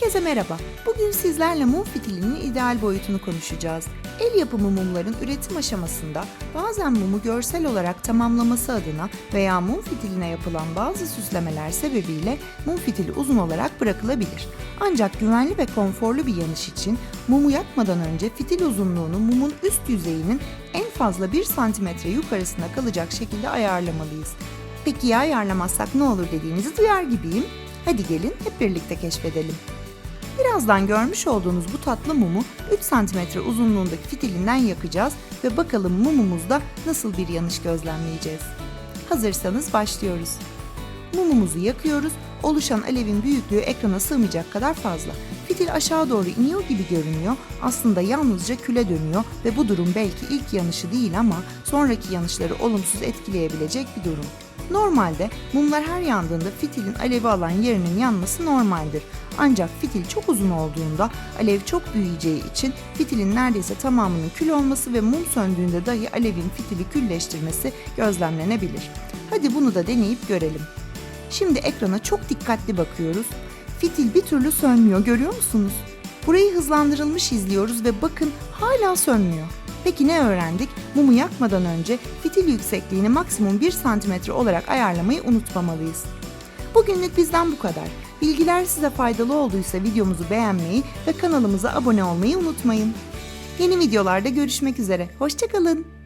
Herkese merhaba. Bugün sizlerle mum fitilinin ideal boyutunu konuşacağız. El yapımı mumların üretim aşamasında bazen mumu görsel olarak tamamlaması adına veya mum fitiline yapılan bazı süslemeler sebebiyle mum fitili uzun olarak bırakılabilir. Ancak güvenli ve konforlu bir yanış için mumu yakmadan önce fitil uzunluğunu mumun üst yüzeyinin en fazla 1 cm yukarısında kalacak şekilde ayarlamalıyız. Peki ya ayarlamazsak ne olur dediğinizi duyar gibiyim. Hadi gelin hep birlikte keşfedelim. Birazdan görmüş olduğunuz bu tatlı mumu 3 cm uzunluğundaki fitilinden yakacağız ve bakalım mumumuzda nasıl bir yanış gözlemleyeceğiz. Hazırsanız başlıyoruz. Mumumuzu yakıyoruz. Oluşan alevin büyüklüğü ekrana sığmayacak kadar fazla. Fitil aşağı doğru iniyor gibi görünüyor. Aslında yalnızca küle dönüyor ve bu durum belki ilk yanışı değil ama sonraki yanışları olumsuz etkileyebilecek bir durum. Normalde mumlar her yandığında fitilin alevi alan yerinin yanması normaldir. Ancak fitil çok uzun olduğunda alev çok büyüyeceği için fitilin neredeyse tamamının kül olması ve mum söndüğünde dahi alevin fitili külleştirmesi gözlemlenebilir. Hadi bunu da deneyip görelim. Şimdi ekrana çok dikkatli bakıyoruz. Fitil bir türlü sönmüyor görüyor musunuz? Burayı hızlandırılmış izliyoruz ve bakın hala sönmüyor. Peki ne öğrendik? Mumu yakmadan önce fitil yüksekliğini maksimum 1 cm olarak ayarlamayı unutmamalıyız. Bugünlük bizden bu kadar. Bilgiler size faydalı olduysa videomuzu beğenmeyi ve kanalımıza abone olmayı unutmayın. Yeni videolarda görüşmek üzere. Hoşçakalın.